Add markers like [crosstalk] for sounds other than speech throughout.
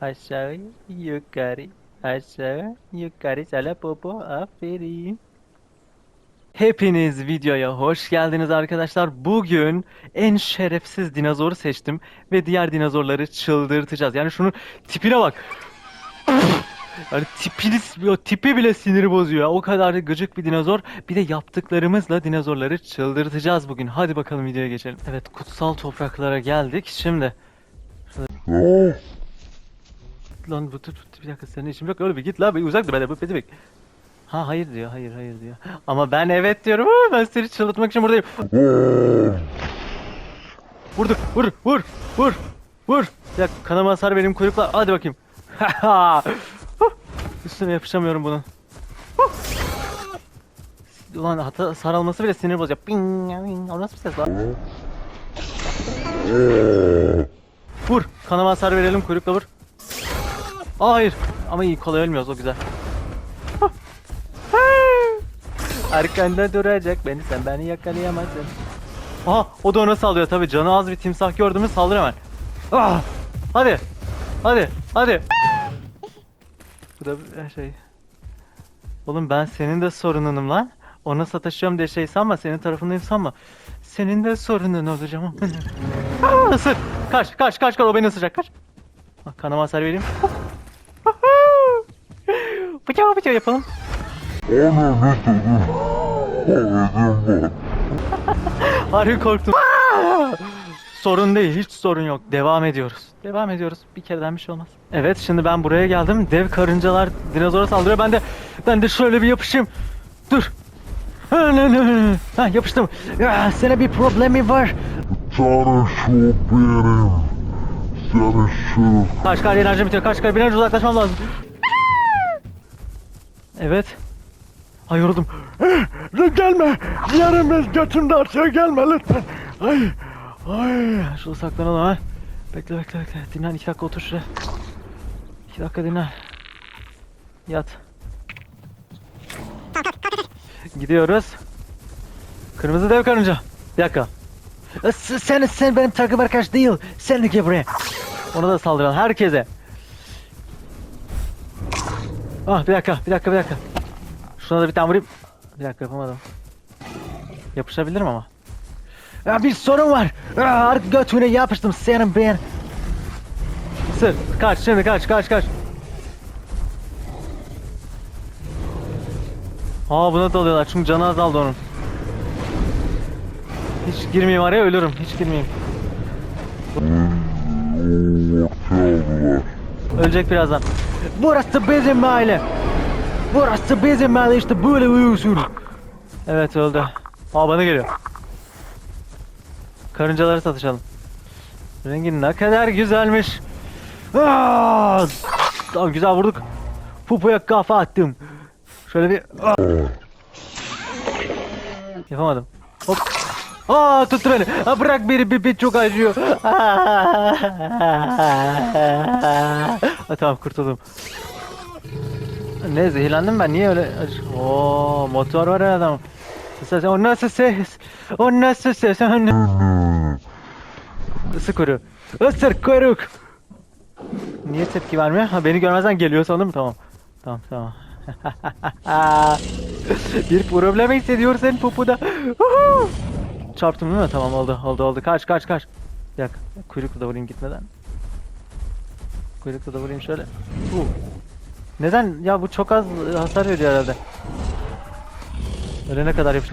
Aşağı yukarı aşağı yukarı sana popo aferin. Hepiniz videoya hoş geldiniz arkadaşlar. Bugün en şerefsiz dinozoru seçtim ve diğer dinozorları çıldırtacağız. Yani şunun tipine bak. [laughs] Yani tipini, tipi bile sinir bozuyor. O kadar gıcık bir dinozor. Bir de yaptıklarımızla dinozorları çıldırtacağız bugün. Hadi bakalım videoya geçelim. Evet kutsal topraklara geldik. Şimdi Lan bu tut tut, bir dakika senin işin yok öyle bir git la bir uzak dur ben de bu bek. Ha hayır diyor hayır hayır diyor. Ama ben evet diyorum ama ben seni çıldırtmak için buradayım. Vurduk vur vur vur vur. Bir dakika kanama hasar benim kuyrukla hadi bakayım. [laughs] Üstüne yapışamıyorum bunun. Huh. Ulan hata sarılması bile sinir bozuyor. Ping, ping. O nasıl bir ses lan? Vur. Kanama hasar verelim kuyrukla vur. Aa, hayır. Ama iyi kolay ölmüyoruz o güzel. Arkanda duracak beni sen beni yakalayamazsın. Aha o da ona saldırıyor tabi canı az bir timsah gördü mü saldır hemen. Ah, hadi. Hadi. Hadi. Bu da bir şey. Oğlum ben senin de sorununum lan. Ona sataşıyorum diye şey sanma senin tarafındayım sanma. Senin de sorunun olacağım. Aa, [laughs] ısır. Kaç kaç kaç kaç o beni ısıracak kaç. Bak kanama hasar vereyim. Bıçağı bıçağı yapalım. [laughs] Harbi korktum. [laughs] sorun değil, hiç sorun yok. Devam ediyoruz. Devam ediyoruz. Bir kereden bir şey olmaz. Evet, şimdi ben buraya geldim. Dev karıncalar dinozora saldırıyor. Ben de ben de şöyle bir yapışayım. Dur. [laughs] Ha, yapıştım. Ya, sana bir problemi var. Tanrı şu benim. Seni şu Kaç kaç enerjim bitiyor. Kaç an önce uzaklaşmam lazım. Evet. Ay yoruldum. [gasps] gelme. Yerimiz götümde açığa gelme lütfen. Ay. Ay. Şurada saklanalım ha. Bekle bekle bekle. Dinlen iki dakika otur şuraya. İki dakika dinlen. Yat. Gidiyoruz. Kırmızı dev karınca. Bir dakika. Sen, sen benim takım arkadaş değil. Sen de gel buraya. Ona da saldıralım. Herkese. Ah bir dakika, bir dakika, bir dakika. Şuna da bir tane vurayım. Bir dakika yapamadım. Yapışabilirim ama. Ya bir sorun var. Aa, götüne yapıştım senin ben. Sır, kaç şimdi kaç kaç kaç. Aa buna dalıyorlar çünkü canı azaldı onun. Hiç girmeyeyim araya ölürüm. Hiç girmeyeyim. Ölecek birazdan. Burası bizim mahalle. Burası bizim mahalle işte böyle uyuyorsun. Evet öldü. Aa bana geliyor. Karıncaları satışalım. Rengi ne kadar güzelmiş. Aa! Tamam güzel vurduk. Pupuya kafa attım. Şöyle bir... Aa! Yapamadım. Hop. Aa tuttu beni. Aa, bırak beni bir çok acıyor. [laughs] Aa, tamam kurtuldum. Ne zehirlendim ben niye öyle Oo motor var ya adam. Ses, o nasıl ses? O nasıl ses? O ne- Isı kuru. Isır kuyruk. Niye tepki vermiyor? Ha beni görmezden geliyor sanırım tamam. Tamam tamam. [laughs] Bir problem hissediyor senin. Uhu! Çarptım değil mi? Tamam oldu oldu oldu. Kaç kaç kaç. Bir dakika. Kuyrukla da vurayım gitmeden. Kuyrukla da vurayım şöyle. Uh. Neden? Ya bu çok az hasar veriyor herhalde. Ölene kadar yapış.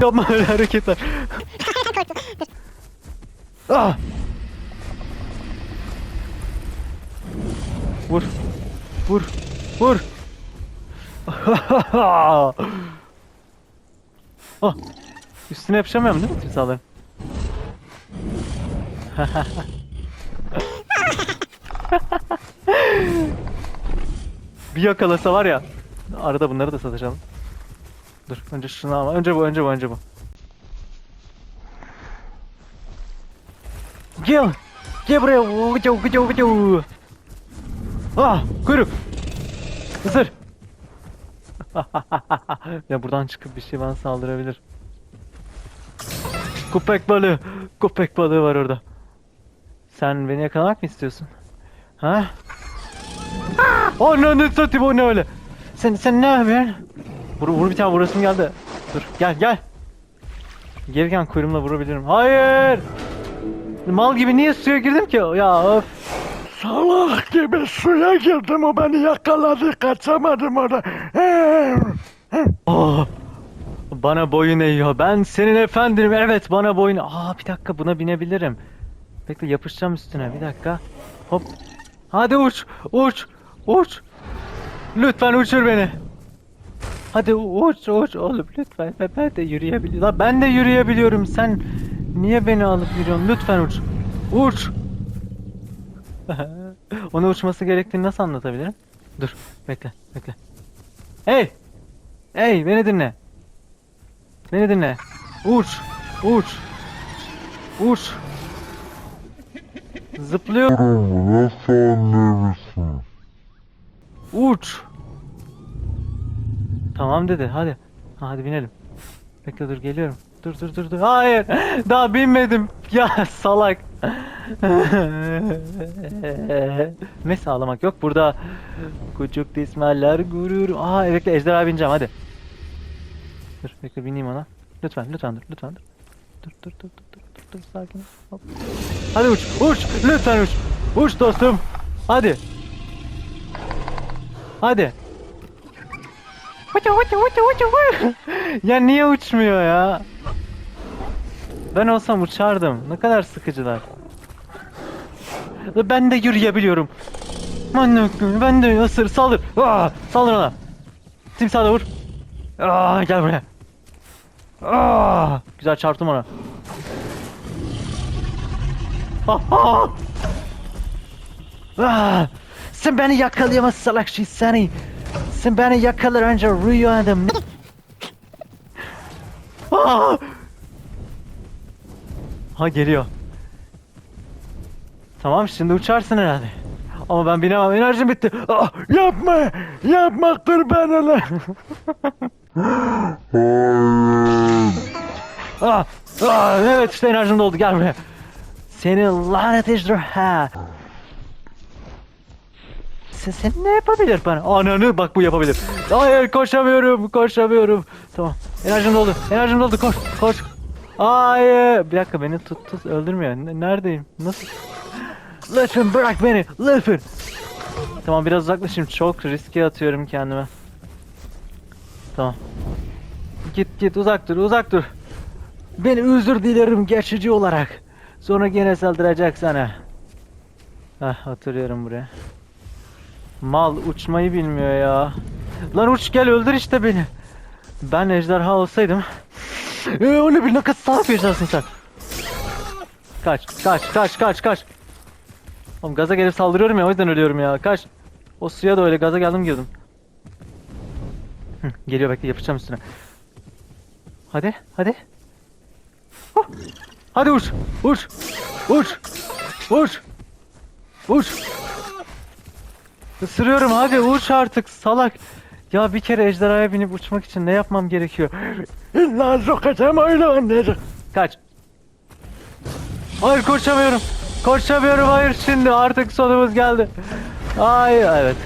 Yapma öyle hareketler. [laughs] ah! Vur. Vur. Vur. [laughs] ah. Üstüne yapışamıyorum değil mi timsahların? [laughs] Bir yakalasa var ya. Arada bunları da satacağım. Dur önce şunu ama önce bu önce bu önce bu. Gel. Gel buraya. Vıcı vıcı vıcı. Ah kuyruk. Isır. [laughs] ya buradan çıkıp bir şey bana saldırabilir. Köpek balığı. Köpek balığı var orada. Sen beni yakalamak mı istiyorsun? Ha? Ananı satayım o ne öyle? Sen sen ne yapıyorsun? Vur, vur bir tane vurasım geldi. Dur gel gel. Gelirken kuyruğumla vurabilirim. Hayır! Mal gibi niye suya girdim ki? Ya öf. Salak gibi suya girdim o beni yakaladı kaçamadım orada. Oh. Bana boyun eğiyor. Ben senin efendinim. Evet bana boyun. Aa bir dakika buna binebilirim. Bekle yapışacağım üstüne. Bir dakika. Hop. Hadi uç. Uç. Uç. Lütfen uçur beni. Hadi uç uç oğlum lütfen. Ben- de yürüyebiliyorum. Ben de yürüyebiliyorum. Sen niye beni alıp yürüyorsun? Lütfen uç. Uç. [laughs] Ona uçması gerektiğini nasıl anlatabilirim? Dur. Bekle. Bekle. Hey! Hey beni dinle. Beni dinle. Uç. Uç. Uç. Zıplıyor. Uç. Tamam dedi. Hadi. Ha, Hadi binelim. Bekle dur geliyorum. Dur dur dur dur. Hayır. [laughs] Daha binmedim. Ya salak. [laughs] ne sağlamak yok burada. Küçük dismeller gurur. Aa bekle ejderha bineceğim hadi. Dur bekle bineyim ona. Lütfen lütfen dur lütfen dur. Dur dur dur dur dur dur, sakin. Hop. Hadi uç uç lütfen uç. Uç dostum. Hadi. Hadi. Uçu uçu uçu uçu. ya niye uçmuyor ya? Ben olsam uçardım. Ne kadar sıkıcılar. Ben de yürüyebiliyorum. Ben de, ısır saldır. Aa, saldır ona. Timsah da vur. Aa, gel buraya. Aa, güzel çarptım ona. Ah, ah. Ah, sen beni yakalayamazsın salak şey seni. Sen beni yakalar önce rüyadım. Ah! Ha geliyor. Tamam şimdi uçarsın herhalde. Ama ben binemem enerjim bitti. Ah! Yapma! Yapma hele. Hayır. Ah! Ah! Evet işte enerjim doldu gel buraya. Seni lanet ejderha. Sen, sen ne yapabilir bana? Ananı bak bu yapabilir. Hayır koşamıyorum koşamıyorum. Tamam enerjim doldu enerjim doldu koş koş. Hayır bir dakika beni tut tut öldürmüyor. Ne- Neredeyim? Nasıl? Lütfen bırak beni lütfen. Tamam biraz uzaklaşayım çok riske atıyorum kendime. Tamam. Git git uzak dur uzak dur. Ben özür dilerim geçici olarak. Sonra gene saldıracak sana. Hah oturuyorum buraya. Mal uçmayı bilmiyor ya. Lan uç gel öldür işte beni. Ben ejderha olsaydım. Ee, öyle bir kadar salak bir sen. Kaç kaç kaç kaç kaç. Oğlum gaza gelip saldırıyorum ya o yüzden ölüyorum ya. Kaç. O suya da öyle gaza geldim girdim. Hı, geliyor bekle yapacağım üstüne. Hadi hadi. Hadi uç uç uç uç uç. Isırıyorum hadi uç artık salak. Ya bir kere ejderhaya binip uçmak için ne yapmam gerekiyor? [laughs] İlla sokacağım öyle oynayacak. Kaç. Hayır koşamıyorum. Koşamıyorum hayır şimdi artık sonumuz geldi. Hayır evet.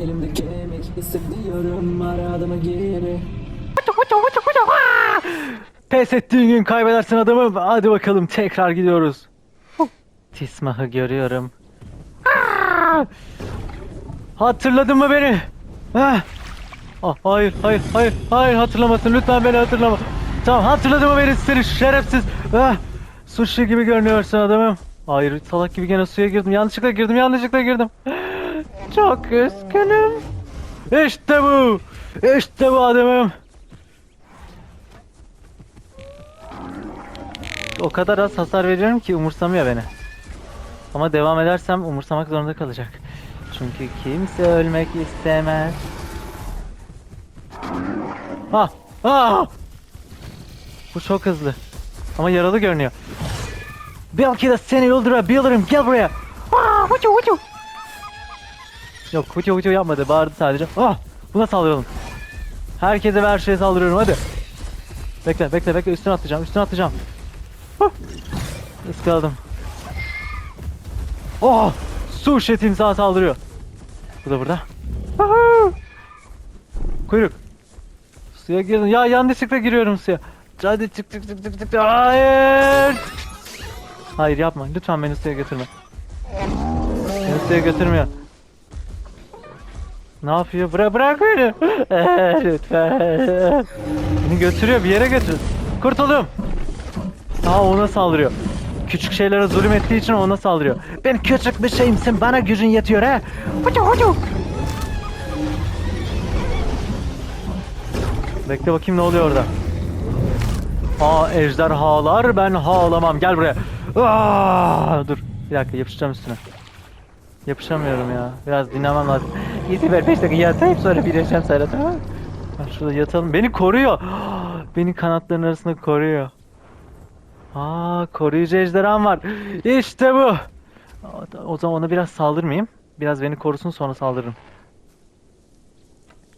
Elimde kemik hissediyorum aradığımı geri Pes ettiğin gün kaybedersin adamı. Hadi bakalım tekrar gidiyoruz. Tismah'ı görüyorum. Hatırladın mı beni? Ha? Ah, hayır, hayır, hayır, hayır hatırlamasın. Lütfen beni hatırlama. Tamam hatırladın mı beni seni şerefsiz. Ah, sushi gibi görünüyorsun adamım. Hayır salak gibi gene suya girdim. Yanlışlıkla girdim, yanlışlıkla girdim. [gasps] Çok üzgünüm. İşte bu. İşte bu adamım. O kadar az hasar veriyorum ki umursamıyor beni. Ama devam edersem umursamak zorunda kalacak. Çünkü kimse ölmek istemez. Ah! Ah! Bu çok hızlı. Ama yaralı görünüyor. Belki de seni öldürebilirim. Gel buraya. Ah! Hucu hucu. Yok hucu hucu yapmadı. Bağırdı sadece. Ah! Buna saldıralım. Herkese ve her şeye saldırıyorum hadi. Bekle bekle bekle üstüne atlayacağım üstüne atlayacağım. Huh! Iskaladım. Oh! Sushi timsah saldırıyor. Bu da burada. Kuyruk. Suya girdim. Ya yanlışlıkla giriyorum suya. Hadi çık çık çık çık çık. Hayır. Hayır yapma. Lütfen beni suya götürme. Beni suya götürmüyor. Ne yapıyor? Bırak bırak beni. [laughs] Ee, lütfen. Beni götürüyor bir yere götür. Kurtuldum. Aa ona saldırıyor. Küçük şeylere zulüm ettiği için ona saldırıyor. Ben küçük bir şeyim sen bana gücün yetiyor ha. Hucu hucu. Bekle bakayım ne oluyor orada. Aa ejderhalar ben ağlamam gel buraya. Aa, dur bir dakika yapışacağım üstüne. Yapışamıyorum ya. Biraz dinlemem lazım. İzin ver 5 dakika yatayım sonra birleşeceğim sana tamam mı? Şurada yatalım. Beni koruyor. [gasps] Beni kanatların arasında koruyor. Aa koruyucu ejderham var. İşte bu. O- zaman ona biraz saldırmayayım. Biraz beni korusun sonra saldırırım.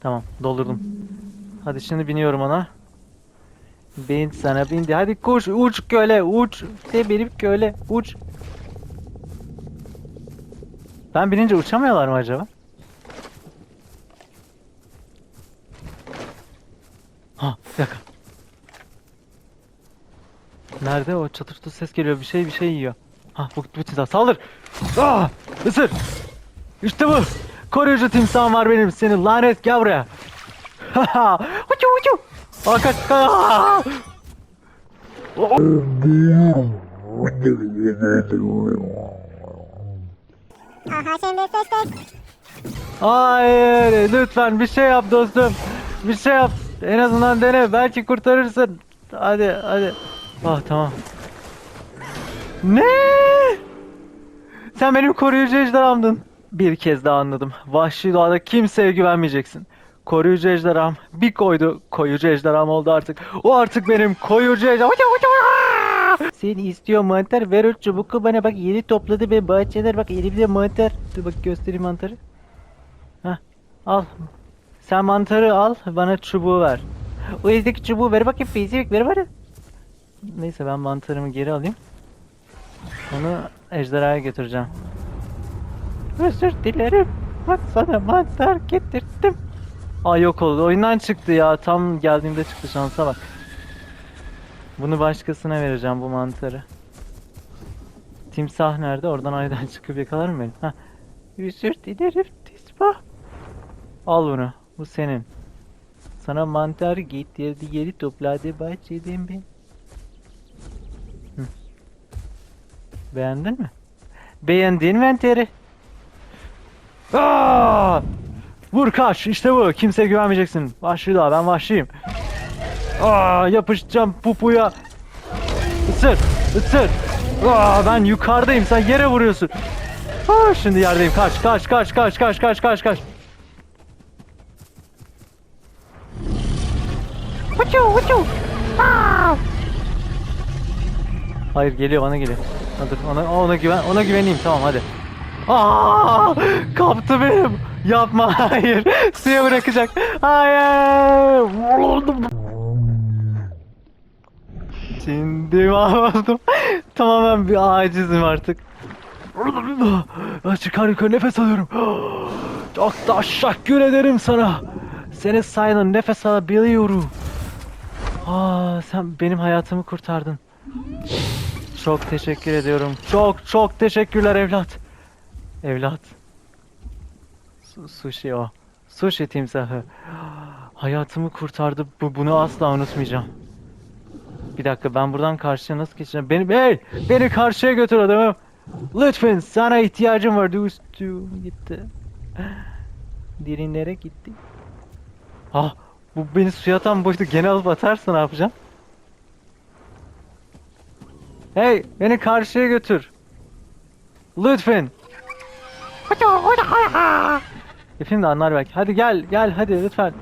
Tamam doldurdum. Hadi şimdi biniyorum ona. Bin sana bindi. Hadi koş uç köle uç. Sen benim köle uç. Ben binince uçamıyorlar mı acaba? Ha bir dakika. Nerede o çatırtı ses geliyor bir şey bir şey yiyor. Ha bu, bu timsah saldır. Ah ısır. İşte bu. Koruyucu timsahım var benim seni lanet gel buraya. Haha. Uçu uçu. Aa kaç kaç. Aha şimdi ses ses. Hayır lütfen bir şey yap dostum. Bir şey yap. En azından dene belki kurtarırsın. Hadi hadi. Ah tamam. Ne? Sen benim koruyucu ejderhamdın. Bir kez daha anladım. Vahşi doğada kimseye güvenmeyeceksin. Koruyucu ejderham bir koydu. Koyucu ejderham oldu artık. O artık benim koyucu ejderham. Seni istiyor mantar ver o çubuklu bana bak yeni topladı ve bahçeler bak elimde mantar. Dur bak göstereyim mantarı. Heh, al. Sen mantarı al, bana çubuğu ver. O eldeki çubuğu ver bakayım, peysivik ver bana. Neyse ben mantarımı geri alayım. Onu ejderhaya götüreceğim. Özür dilerim. Bak sana mantar getirdim. Aa yok oldu. Oyundan çıktı ya. Tam geldiğimde çıktı şansa bak. Bunu başkasına vereceğim bu mantarı. Timsah nerede? Oradan aydan [laughs] çıkıp yakalar mı beni? Heh. Özür dilerim Tisba. Al bunu. Bu senin. Sana mantar getirdi geri topladı bahçeden ben. Beğendin mi? Beğendin mi Enteri? Aa! Vur kaç işte bu. Kimseye güvenmeyeceksin. Vahşi daha ben vahşiyim. Aa, yapışacağım pupuya. Isır, ısır. Aa, ben yukarıdayım sen yere vuruyorsun. Aa, şimdi yerdeyim. Kaç, kaç, kaç, kaç, kaç, kaç, kaç, kaç. Uçu, uçu. Aa! Hayır geliyor bana geliyor. Ha, dur, ona, ona güven ona güveneyim tamam hadi. Aa! Kaptı benim. Yapma [laughs] hayır. Suya bırakacak. Hayır. Şimdi mahvoldum. Tamamen bir acizim artık. Çıkar yukarı nefes alıyorum. Çok da teşekkür ederim sana. Seni sayın nefes alabiliyorum. Aa, sen benim hayatımı kurtardın. Çok teşekkür ediyorum. Çok çok teşekkürler evlat. Evlat. Su- sushi o. Sushi timsahı. Hayatımı kurtardı. Bu bunu asla unutmayacağım. Bir dakika ben buradan karşıya nasıl geçeceğim? Beni hey, beni karşıya götür adamım. Lütfen sana ihtiyacım var. Üstüm gitti. Derinlere gitti. Ah bu beni suya atan boyutu gene alıp atarsa ne yapacağım? Hey beni karşıya götür. Lütfen. Efendim de anlar belki. Hadi gel gel hadi lütfen.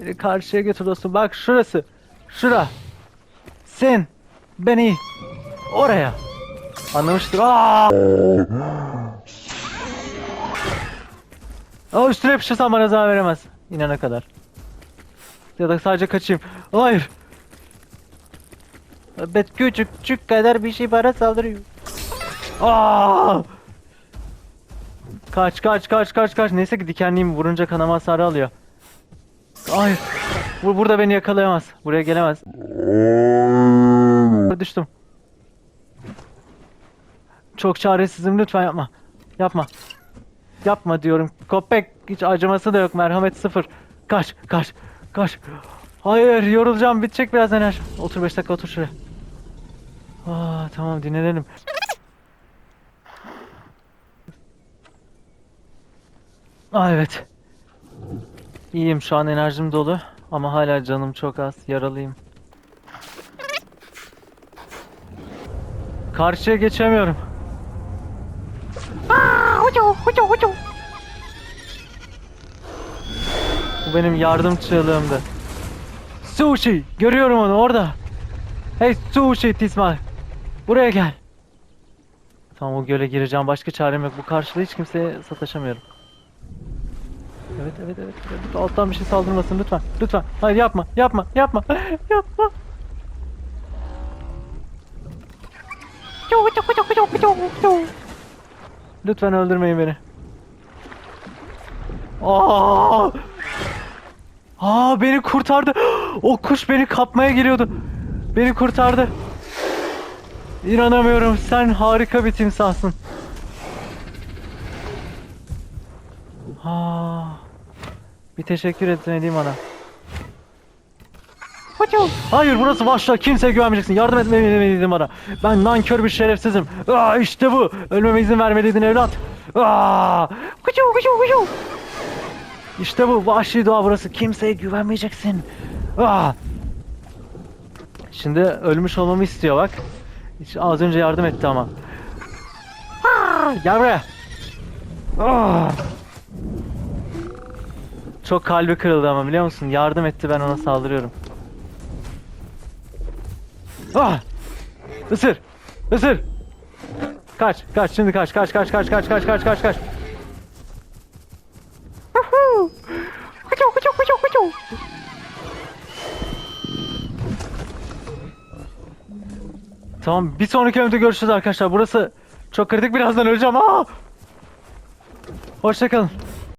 Beni karşıya götür dostum. Bak şurası. Şura. Sen beni oraya. Anlamıştır. Aa! Aa üstüne yapışırsan bana zarar veremez. İnana kadar. Ya da sadece kaçayım. Hayır. Bet küçük küçük kadar bir şey bana saldırıyor. Aa! Kaç kaç kaç kaç kaç. Neyse ki dikenliyim vurunca kanama hasarı alıyor. Hayır. Bu burada beni yakalayamaz. Buraya gelemez. Düştüm. Çok çaresizim lütfen yapma. Yapma. Yapma diyorum. Köpek hiç acıması da yok. Merhamet sıfır. Kaç kaç kaç. Hayır yorulacağım. Bitecek biraz enerji. Otur 5 dakika otur şuraya. Aa, tamam dinlenelim. Aa evet. İyiyim şu an enerjim dolu ama hala canım çok az. Yaralıyım. Karşıya geçemiyorum. Bu benim yardım çığlığımdı. Sushi! Görüyorum onu orada. Hey Sushi Tismal! Buraya gel. Tamam o göle gireceğim. Başka çarem yok. Bu karşıda hiç kimseye sataşamıyorum. Evet evet evet. evet. Alttan bir şey saldırmasın lütfen. Lütfen. Hayır yapma. Yapma. Yapma. [laughs] yapma. Lütfen öldürmeyin beni. Aa! Aa beni kurtardı. [gasps] O kuş beni kapmaya geliyordu. Beni kurtardı. İnanamıyorum. Sen harika bir timsahsın. Aa, bir teşekkür etmeliyim bana. Hayır burası vahşa kimseye güvenmeyeceksin yardım etmeliydin bana Ben nankör bir şerefsizim Aa, işte bu ölmeme izin vermeliydin evlat Aa, kucu, kucu, kucu. İşte bu vahşi doğa burası kimseye güvenmeyeceksin Aa. Şimdi ölmüş olmamı istiyor bak Hiç Az önce yardım etti ama Aa, Gel buraya Aa. Çok kalbi kırıldı ama biliyor musun? Yardım etti ben ona saldırıyorum. Ah! Isır! Isır! Kaç, kaç, şimdi kaç, kaç, kaç, kaç, kaç, kaç, kaç, kaç, kaç. Huhu! Kucu, kucu, kucu, kucu. Tamam, bir sonraki bölümde görüşürüz arkadaşlar. Burası çok kritik. Birazdan öleceğim. Aa! Hoşçakalın.